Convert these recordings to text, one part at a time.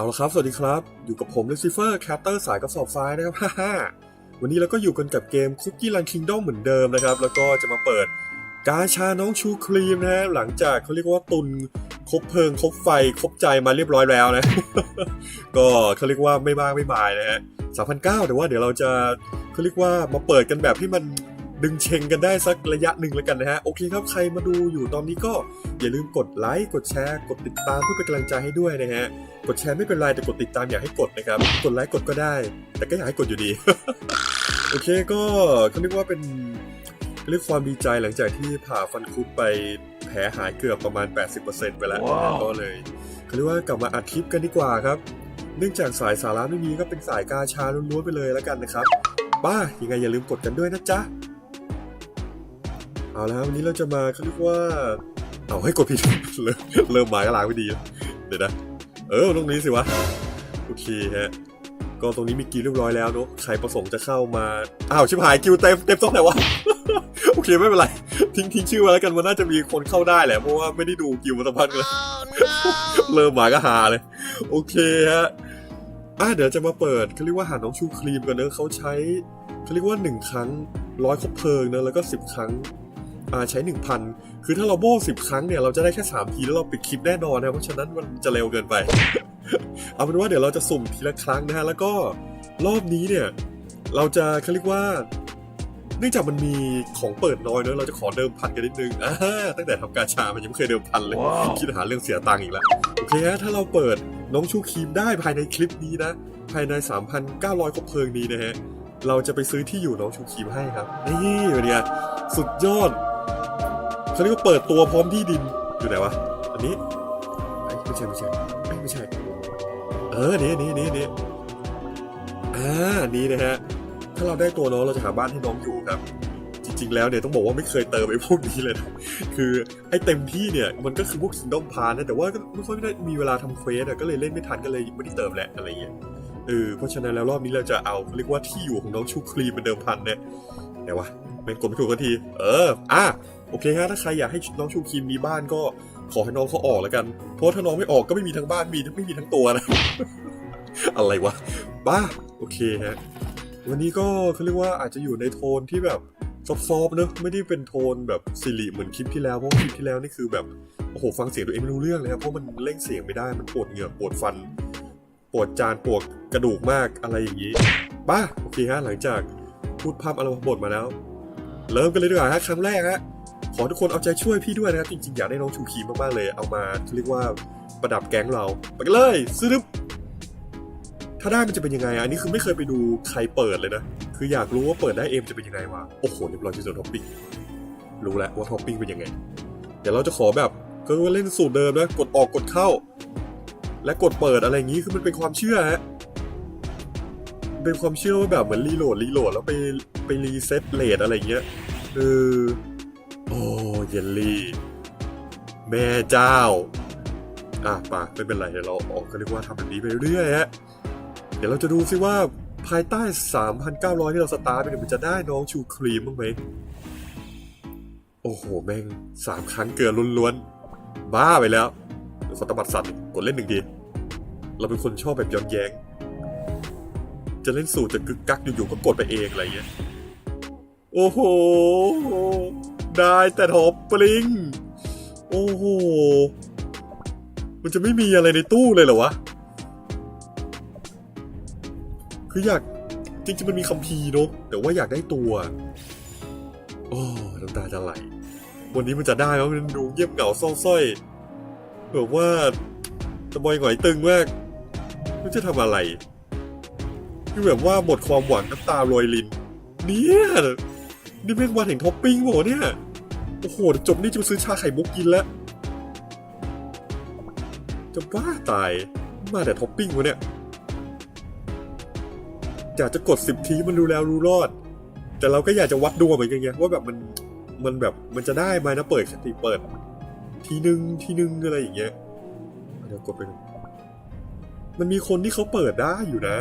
เอาละครับ สวัสดีครับ อยู่กับผมเลซิเฟอร์แคตเตอร์สายกระสอบทรายนะครับฮ่าวันนี้เราก็อยู่กันกับเกมคุกกี้ลันคิงด้อมเหมือนเดิมนะครับ แล้วก็จะมาเปิดกาชาน้องชูครีมนะฮะหลังจากเขาเรียกว่าตุนคบเพลิงคบไฟคบใจมาเรียบร้อยแล้วนะ ก็เขาเรียกว่าไม่มากไม่มายนะฮะสามพันเก้าแต่ว่าเดี๋ยวเราจะเขาเรียกว่ามาเปิดกันแบบที่มัน ดึงเชงกันได้สักระยะหนึ่งแล้วกันนะฮะ โอเคครับใครมาดูอยู่ตอนนี้ก็อย่าลืมกดไลค์กดแชร์ กดติดตามเพื่อเป็นกำลังใจให้ด้วยนะฮะ กดแชร์ไม่เป็นไรแต่กดติดตามอยากให้กดนะครับ กดไลค์กดก็ได้ แต่ก็อยากให้กดอยู่ดี โอเคก็เขาเรียกว่าเป็นเรียกความดีใจหลังจากที่ผ่าฟันคุดไปแผลหายเกือบประมาณ 80%ไปแล้วว้าวก็เลยเขาเรียกว่ากลับมาอัดคลิปกันดีกว่าครับ เนื่องจากสายสาระไม่มีก็เป็นสายกาชาล้วนๆไปเลยแล้วกันนะครับป้ายังไงอย่าลืมกดกันด้วยนะจ๊ะ เอาและครับวันนี้เราจะมาเขาเรียกว่า เอาให้กดผิด เริ่มเริ่มหมายก็ล้างไม่ดี เดี๋ยวนะ เออตรงนี้สิวะ โอเคฮะ ก็ตรงนี้มีกิวเรียบร้อยแล้วเนอะใครประสงค์จะเข้ามา อ้าวชิบหายกิวเต็มเต็มตรงไหนวะ โอเคไม่เป็นไร ทิ้งทิ้งชื่อไว้แล้วกันมันน่าจะมีคนเข้าได้แหละ เพราะว่าไม่ได้ดูกิวมาสักพักเลย เริ่มหมายก็หาเลย โอเคฮะอะเดี๋ยวจะมาเปิดเขาเรียกว่าหาน้องชูครีมกันเนอะเขาใช้เขาเรียกว่าหนึ่งครั้งร้อยคบเพลิงเนอะแล้วก็สิบครั้ง ใช้หนึ่งพันคือถ้าเราโบ้สิบครั้งเนี่ย เราจะได้แค่สามทีแล้วเราปิดคลิปแน่นอนนะ เพราะฉะนั้นมันจะเร็วเกินไป เอาเป็นว่าเดี๋ยวเราจะสุ่มทีละครั้งนะฮะ แล้วก็รอบนี้เนี่ย เราจะเขาเรียกว่า เนื่องจากมันมีของเปิดน้อยเนอะเราจะขอเดิมพันกันนิดนึงอ่าตั้งแต่ทำการชา มันยังไม่เคยเดิมพันเลยว้าวคิดหาเรื่องเสียตังค์อีกแล้ว โอเคฮะ ถ้าเราเปิดน้องชูครีมได้ภายในคลิปนี้นะ ภายใน 3,900คบเพลิงนี้นะฮะเราจะไปซื้อที่อยู่น้องชูครีมให้ครับ นี่เป็นไงสุดยอด เขาเรียกว่าเปิดตัวพร้อมที่ดิน อยู่ไหนวะ อันนี้ไม่ใช่ไม่ใช่ไม่ใช่ เออนี่นี่นี่นี่อ่านี่นะฮะ ถ้าเราได้ตัวน้องเราจะหาบ้านให้น้องอยู่ครับ จริง ๆ แล้วเนี่ยต้องบอกว่าไม่เคยเติมไอ้พวกนี้เลยนะคือไอ้เต็มที่เนี่ยมันก็คือพวก Kingdom p a r นะแต่ว่าก็ไม่ค่อยได้มีเวลาทำเควสอะก็เลยเล่นไม่ทันก็เลยไม่ได้เติมแหละอะไรเงี้ยเออเพราะฉะนั้นแล้วรอบนี้เราจะเอาเรียกว่าที่อยู่ของน้องชูครีมเป็นเดิมพันเนี่ยไหนวะเป็นกดไม่ถูกกันที เออ อะ โอเคฮะถ้าใครอยากให้น้องชูครีมมีบ้านก็ขอให้น้องเขาออกแล้วกัน เพราะถ้าน้องไม่ออกก็ไม่มีทั้งบ้านมีไม่มีทั้งตัวนะ อะไรวะ บ้า โอเคฮะ วันนี้ก็เขาเรียกว่าอาจจะอยู่ในโทนที่แบบซอฟๆเนอะไม่ได้เป็นโทนแบบสิริเหมือนคลิปที่แล้ว เพราะคลิปที่แล้วนี่คือแบบโอ้โหฟังเสียงตัวเองไม่รู้เรื่องเลยครับเพราะมันเล่งเสียงไม่ได้มันปวดเหงือกปวดฟัน ปวดจานปวดกระดูกมากอะไรอย่างนี้ป้าโอเคฮะหลังจากพูดภาพอารมณ์บทมาแล้ว เริ่มกันเลยดีกว่าฮะครั้งแรกฮะ ขอทุกคนเอาใจช่วยพี่ด้วยนะครับ จริงๆ อยากได้น้องชูคีมากๆเลย เอามาเรียกว่าประดับแก๊งเรา ไปกันเลยซื้อถ้าได้มันจะเป็นยังไง อันนี้คือไม่เคยไปดูใครเปิดเลยนะ คืออยากรู้ว่าเปิดได้เอ็มจะเป็นยังไงวะ โอ้โหเรียบร้อยที่สุดท็อปปิ้ง รู้แล้วว่าท็อปปิ้งเป็นยังไง เดี๋ยวเราจะขอแบบก็เล่นสูตรเดิมนะ กดออกกดเข้า และกดเปิดอะไรอย่างนี้คือมันเป็นความเชื่อฮะ เป็นความเชื่อว่าแบบเหมือนรีโหลดรีโหลดแล้วไปไปรีเซ็ตเลทอะไรเงี้ย เออ เยลลี่ แม่เจ้า อะปะไม่เป็นไรเดี๋ยวเราออกก็เรียกว่าทำแบบนี้ไปเรื่อยฮะ เดี๋ยวเราจะดูซิว่าภายใต้ 3,900 ที่เราสตาร์ทไปเนี่ยมันจะได้น้องชูครีมบ้างไหม โอ้โห แม่งสามครั้งเกินล้วนๆ บ้าไปแล้วเดี๋ยวขอตบัดสัตว์กดเล่นหนึ่งดี เราเป็นคนชอบแบบย้อนแย้ง จะเล่นสูตรจะกึกกักอยู่ๆก็กดไปเองอะไรเงี้ย โอ้โห ได้แต่ท็อปปริง โอ้โห มันจะไม่มีอะไรในตู้เลยเหรอวะ คืออยาก จริงๆมันมีคัมภีร์เนอะแต่ว่าอยากได้ตัว โอ้น้ำตาจะไหล วันนี้มันจะได้ไหมมันดูเงียบเหงาเศร้าสร้อยแบบว่าตะบอยหงอยตึงมากมันจะทำอะไร คือแบบว่าหมดความหวังน้ำตาโรยลิน เนี่ย นี่แม่งวันแห่งท็อปปิ้งโหเนี่ย โอ้โห จบนี่จะไปซื้อชาไข่มุกกินแล้ว จะบ้าตาย มาแต่ท็อปปิ้งวะเนี่ย อยากจะกดสิบทีมันรู้แล้วรู้รอด แต่เราก็อยากจะวัดดวงเหมือนกันไงว่าแบบมัน มันแบบ มันจะได้ไหมนะเปิดสติเปิด ทีนึงทีนึงอะไรอย่างเงี้ย เดี๋ยวกดไปมันมีคนที่เขาเปิดได้อยู่นะ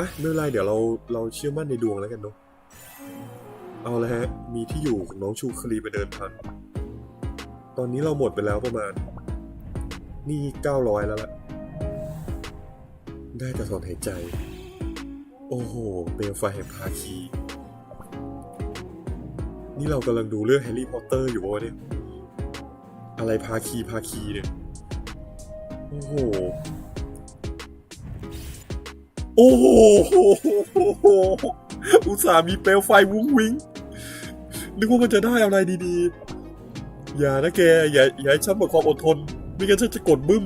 อะไม่เป็นไรเดี๋ยวเราเราเชื่อมั่นในดวงแล้วกันเนาะ เอาละฮะ มีที่อยู่ของน้องชูคลีไปเดินพัน ตอนนี้เราหมดไปแล้วประมาณ นี่เก้าร้อยแล้วล่ะ ได้แต่ถอนหายใจ โอ้โห เปลวไฟแห่งภาคี นี่เรากำลังดูเรื่องแฮร์รี่พอตเตอร์อยู่วะเนี่ย อะไรภาคีภาคีเนี่ย โอ้โห โอ้โห อุตส่าห์มีเปลวไฟวุ้งวิ้งนึกว่ามันจะได้อะไรดีๆ อย่านะแก อย่าอย่าให้ฉันหมดความอดทน ไม่งั้นฉันจะกดบึ้ม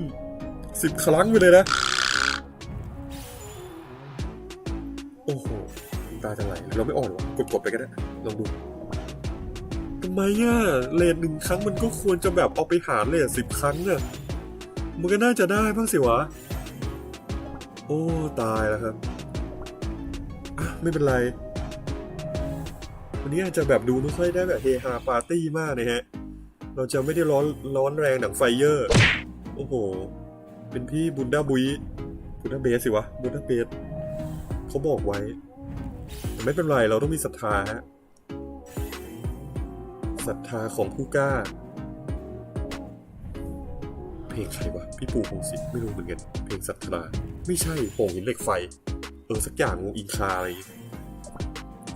สิบครั้งไปเลยนะ โอ้โหตาจะไหลเราไม่อ่อนหรอกกดๆไปก็ได้ลองดูทำไมอะเลนหนึ่งครั้งมันก็ควรจะแบบเอาไปหารเลนสิบครั้งอะมันก็น่าจะได้บ้างสิวะ โอ้ ตายแล้วครับ ไม่เป็นไรวันนี้อาจจะแบบดูไม่ค่อยได้แบบเฮฮาปาร์ตี้มากนะฮะ เราจะไม่ได้ร้อนร้อนแรงหนังไฟเยอร์ โอ้โห เป็นพี่บุนดาบุยบุนดาเบสสิวะบุนดาเบสเขาบอกไว้ ไม่เป็นไรเราต้องมีศรัทธาฮะศรัทธาของผู้กล้า เพลงใครวะ พี่ปูพงศิษฐ์ไม่รู้เหมือนกัน เพลงศรัทธา ไม่ใช่โป่งหินเหล็กไฟ ออสักอย่างวงอินคาอะไร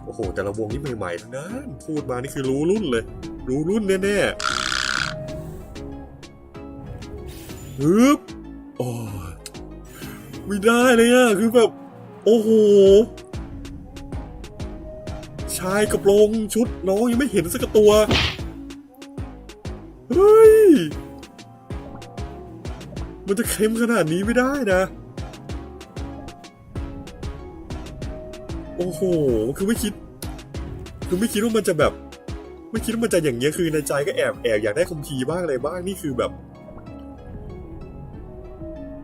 โอ้โห แต่ละวงนี่ใหม่ๆทั้งนั้นพูดมานี่คือรู้รุ่นเลย รู้รุ่นแน่ๆฮึบโอ้ไม่ได้เลยอะคือแบบ โอ้โห ชายกระโปรงชุดน้องยังไม่เห็นสักตัว เฮ้ย มันจะเค็มขนาดนี้ไม่ได้นะ โอ้โห คือไม่คิด คือไม่คิดว่ามันจะแบบ ไม่คิดว่ามันจะอย่างเงี้ย คือในใจก็แอบแอบอยากได้คอมพีร์บ้างอะไรบ้าง นี่คือแบบ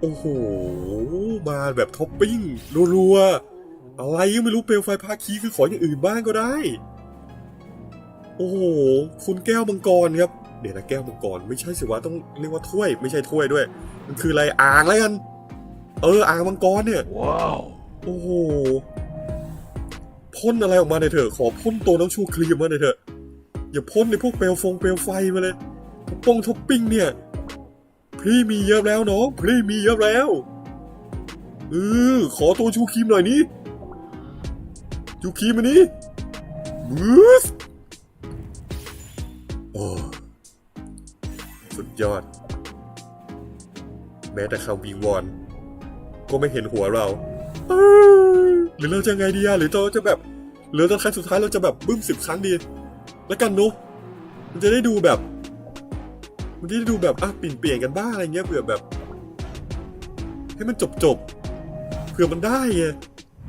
โอ้โห มาแบบท็อปปิ้งรัวๆ อะไรก็ไม่รู้เปลวไฟภาคีคือขออย่างอื่นบ้างก็ได้ โอ้โห คุณแก้วมังกรครับ เดี๋ยวนะแก้วมังกร ไม่ใช่สิวะต้องเรียกว่าถ้วย ไม่ใช่ถ้วยด้วย มันคืออะไรอ่างแล้วกัน เอออ่างมังกรเนี่ย Wow. โอ้โห พ่นอะไรออกมาหน่อยเถอะ ขอพ่นตัวน้องชูครีมมาหน่อยเถอะ อย่าพ่นในพวกเปลวฟงเปลวไฟมาเลยปองท็อปปิ้งเนี่ย พี่มีเยอะแล้วน้องพี่มีเยอะแล้วเออขอตัวชูครีมหน่อยนี้ชูครีมมานี้บูสโอ้สุดยอด แม้แต่คำวิงวอน ก็ไม่เห็นหัวเราหรือเราจะไงดีอะหรือเราจะแบบ หรือตอนครั้งสุดท้ายเราจะแบบบึ้มสิบครั้งดี แล้วกันเนุมันจะได้ดูแบบ มันจะได้ดูแบบอะเปลี่ยนเปลี่ยนกันบ้างอะไรเงี้ยเผื่อแบบ ให้มันจบจบเผื่อมันได้ไง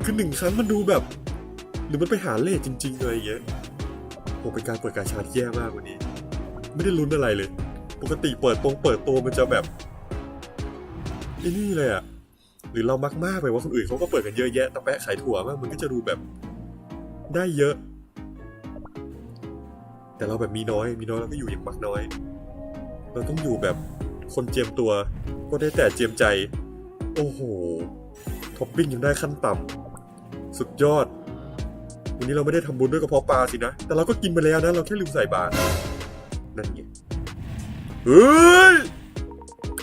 คือหนึ่งครั้งมันดูแบบ หรือมันไปหาเลขจริงๆเลยอย่างเงี้ยโหเป็นการเปิดการชาที่แย่มากวันนี้ ไม่ได้ลุ้นอะไรเลย ปกติเปิดตรงเปิดตัวมันจะแบบไอ้นี่เลยอะหรือเรามักมากไปว่าคนอื่นเขาก็เปิดกันเยอะแยะตะแปะขายถั่วมากมันก็จะดูแบบ ได้เยอะ แต่เราแบบมีน้อย มีน้อยเราก็อยู่อย่างมักน้อย เราต้องอยู่แบบคนเจียมตัว ก็ได้แต่เจียมใจ โอ้โห ท็อปปิ้งยังได้ขั้นต่ำสุดยอด วันนี้เราไม่ได้ทำบุญด้วยกระเพาะปลาสินะ แต่เราก็กินไปแล้วนะ เราแค่ลืมใส่บาตรนั่นไงเฮ้ย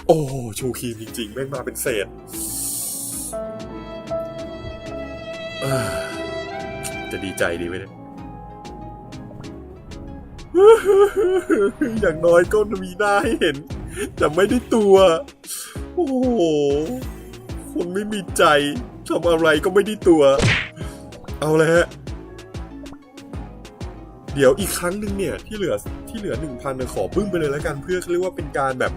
โอ้ชูครีมจริงๆ แม่งมาเป็นเศษอ้อ จะดีใจดีไหมเนี่ยอย่างน้อยก็มีหน้าให้เห็น แต่ไม่ได้ตัว โอ้โห คนไม่มีใจทำอะไรก็ไม่ได้ตัว เอาเลยฮะ เดี๋ยวอีกครั้งหนึ่งเนี่ย ที่เหลือที่เหลือหนึ่งพันขอบึ้มไปเลยแล้วกันเพื่อเขาเรียกว่าเป็นการแบบ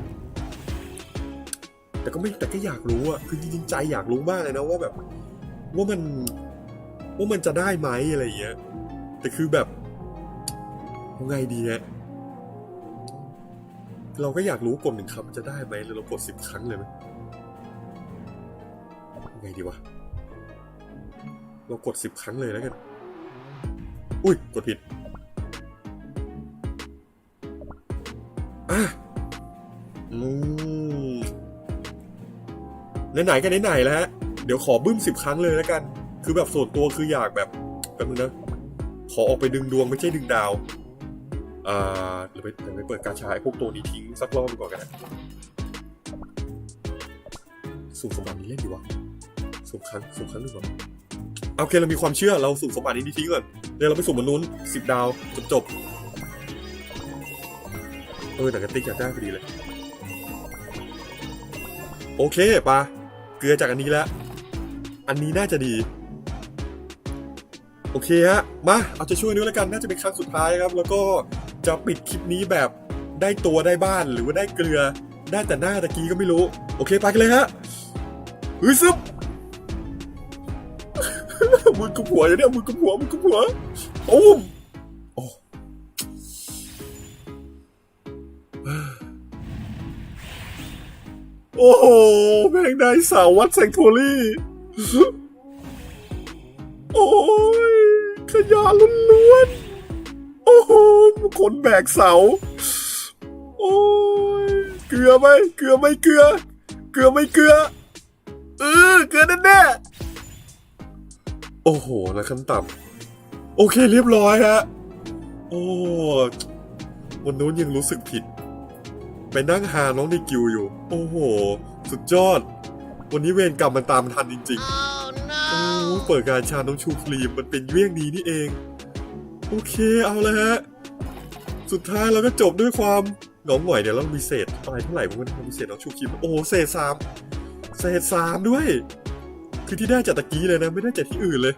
แต่ก็ไม่แต่ก็อยากรู้อะคือจริงๆใจอยากรู้มากเลยนะว่าแบบ ว่ามัน ว่ามันจะได้ไหมอะไรอย่างเงี้ยแต่คือแบบไงดีฮะเราก็อยากรู้กดหนึ่งคำจะได้ไหมหรือเรากดสิบครั้งเลยไหมไงดีวะ เรากดสิบครั้งเลยแล้วกัน อุ้ย กดผิดอะอืมไหนๆกันไหนๆแล้วฮะ เดี๋ยวขอบึ้มสิบครั้งเลยแล้วกัน คือแบบส่วนตัวคืออยากแบบแป๊บนึงนะ ขอออกไปดึงดวงไม่ใช่ดึงดาว อ่าหรือไปหรือไปเปิดการฉายพวกตัวนี้ทิ้งสักรอบดีกว่ากันสูตรสมบัตินี้เล่นดีวะสุ่มครั้งสุ่มครั้งหนึ่งก่อโอเคเรามีความเชื่อเราสุ่มสมบัตินี้ทิ้งก่อนเดี๋ยวเราไปสุ่มนนู้นสิบดาวจบจบเออหนังกระติกอยากได้พอดีเลย โอเคปะเกลือจากอันนี้แล้ว อันนี้น่าจะดี โอเคฮะ มาเอาจะช่วยด้วแล้วกัน น่าจะเป็นครั้งสุดท้ายครับ แล้วก็จะปิดคลิปนี้แบบได้ตัวได้บ้านหรือว่าได้เกลือ ได้แต่หน้าตะกี้ก็ไม่รู้ โอเคไปกันเลยฮะเฮ้ยซึบมือกุมหัวอยู่เนี่ยมือกุมหัวมือกุมหัวโอ้มโอ้โอ้โหแม่งได้สาววัดแซงโทลี่ โอ้ย ขยะล้วนๆ โอ้โหคนแบกเสา โอ้ย เกลือไหมเกลือไหมเกลือ เกลือไหม่เกลือ เออ เกลือแน่แน่ๆโอ้โหนะขั้นต่ำโอเคเรียบร้อยฮะ โอ้วันนู้นยังรู้สึกผิด ไปนั่งหาน้องในกิวอยู่ โอ้โห สุดยอด วันนี้เวรกรรมมันตามทันจริง ๆ โอ้เปิดการชาน้องชูครีมมันเป็นเรื่องนี้นี่เอง โอเคเอาละฮะ สุดท้ายเราก็จบด้วยความหงองหงอยเดี๋ยวเรามีเศษไรเท่าไหร่บ้างวะมีเศษน้องชูครีมโอ้เศษสามเศษสามด้วย คือที่ได้จากตะกี้เลยนะ ไม่ได้จากที่อื่นเลย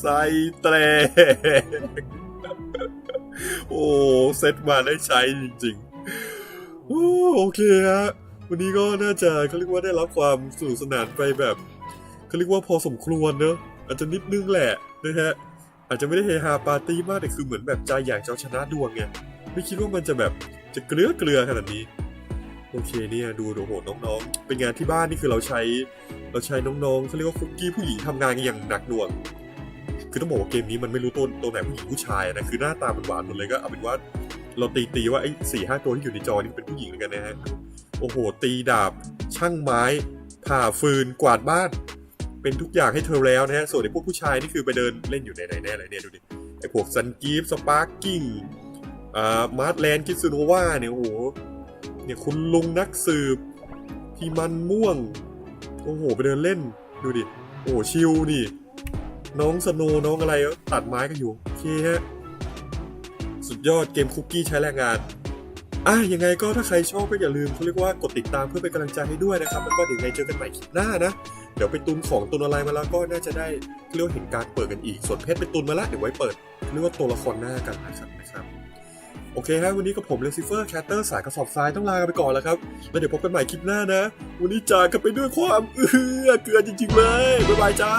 ใส่แตรโอ้เซตมาได้ใช้จริงๆ โอเคฮะวันนี้ก็น่าจะเขาเรียกว่าได้รับความสนุกสนานไปแบบเขาเรียกว่าพอสมควรเนอะอาจจะนิดนึงแหละนะฮะอาจจะไม่ได้เฮฮาปาร์ตี้มากแต่คือเหมือนแบบใจอยากจะชนะดวงไงไม่คิดว่ามันจะแบบจะเกลือเกลือขนาดนี้ โอเคเนี่ยดูโอ้โหน้องๆ เป็นงานที่บ้านนี่คือเราใช้ เราใช้น้องๆเขาเรียกว่าคุกกี้ผู้หญิงทำงานกันอย่างหนักหน่วง คือต้องบอกว่าเกมนี้มันไม่รู้ตัวตัวไหนผู้หญิงผู้ชายนะคือหน้าตามันหวานหมดเลยก็เอาเป็นว่า เราตีตีว่าไอ้สี่ห้าตัวที่อยู่ในจอนี่เป็นผู้หญิงเหมือนกันนะฮะ โอ้โห ตีดาบ ช่างไม้ ผ่าฟืน กวาดบ้าน เป็นทุกอย่างให้เธอแล้วนะฮะ ส่วนไอ้พวกผู้ชายนี่คือไปเดินเล่นอยู่ในไหนแน่เลยเนี่ยดูดิ ไอ้พวกซันกีฟสปาร์กิ้งอ่ามาร์ทแลนด์คิซูโนวาเนี่ยโอ้โห เนี่ยคุณลุงนักสืบ พี่มันม่วง โอ้โห ไปเดินเล่น ดูดิ โอ้ชิลนี่ น้องสโนน้องอะไรตัดไม้กันอยู่ โอเคฮะ สุดยอดเกมคุกกี้ใช้แรงงานอะยังไงก็ถ้าใครชอบก็อย่าลืมเขาเรียกว่ากดติดตามเพื่อเป็นกำลังใจให้ด้วยนะครับ แล้วก็เดี๋ยวไงเจอกันใหม่คลิปหน้านะ เดี๋ยวไปตุนของตุนอะไรมาแล้วก็น่าจะได้เรียกว่าเห็นการเปิดกันอีก ส่วนเพชรไปตุนมาละเดี๋ยวไว้เปิดเรียกว่าตัวละครหน้ากันนะครับนะครับ โอเคครับวันนี้กับผมเลซิเฟอร์แคตเตอร์สายกระสอบทรายต้องลากันไปก่อนแล้วครับ แล้วเดี๋ยวพบกันใหม่คลิปหน้านะ วันนี้จากกันไปด้วยความเอือเกลือจริงๆเลยบ๊ายบายจ้า